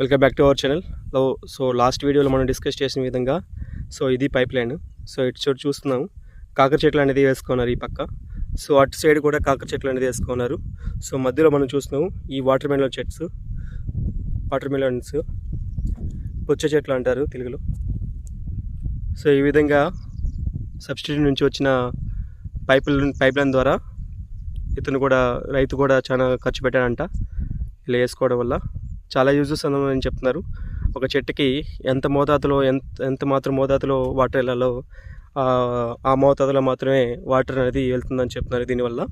Welcome back to our channel. So last వీడియోలో మనం discuss చేసిన విధంగా సో ఇది పైప్ లైన్ సో ఇటు చోటు చూస్తున్నాము. కాకర చెట్లు అనేది వేసుకున్నారు ఈ పక్క. సో అటు సైడ్ కూడా కాకర చెట్లు అనేది వేసుకున్నారు. సో మధ్యలో మనం చూస్తున్నాము ఈ వాటర్ మెలన్ చెట్స్. వాటర్ మెలన్స్ పుచ్చ చెట్లు అంటారు తెలుగులో. సో ఈ విధంగా సబ్సిడీ నుంచి వచ్చిన పైపుల పైప్ లైన్ ద్వారా ఇతను కూడా రైతు కూడా చాలా ఖర్చు పెట్టాడంట. ఇలా వేసుకోవడం వల్ల చాలా యూజెస్ అని చెప్తున్నారు. ఒక చెట్టుకి ఎంత మోతాదులో ఎంత ఎంత మాత్రం మోతాదులో వాటర్ వెళ్ళాలో ఆ- ఆ మోతాదులో మాత్రమే వాటర్ అనేది వెళ్తుందని చెప్తున్నారు దీనివల్ల.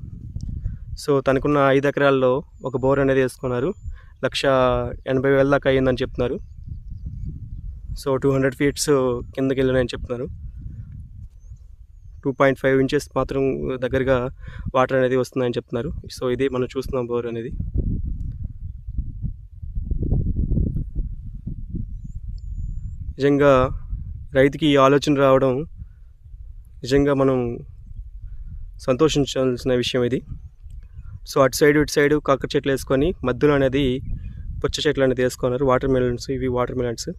సో తనకున్న ఐదు ఎకరాల్లో ఒక బోర్ అనేది వేసుకున్నారు. లక్ష ఎనభై వేల దాకా అయ్యిందని చెప్తున్నారు. సో టూ హండ్రెడ్ ఫీట్స్ కిందకి వెళ్ళినాయని చెప్తున్నారు. టూ పాయింట్ ఫైవ్ ఇంచెస్ మాత్రం దగ్గరగా వాటర్ అనేది వస్తుందని చెప్తున్నారు. సో ఇది మనం చూస్తున్నాం బోర్ అనేది. నిజంగా రైతుకి ఈ ఆలోచన రావడం నిజంగా మనం సంతోషించాల్సిన విషయం ఇది. సో అటు సైడ్ ఇటు సైడ్ కాకర చెట్లు వేసుకొని మధ్యలో అనేది పుచ్చ చెట్లు అనేది వేసుకున్నారు. వాటర్ మెలన్స్ ఇవి వాటర్ మెలన్స్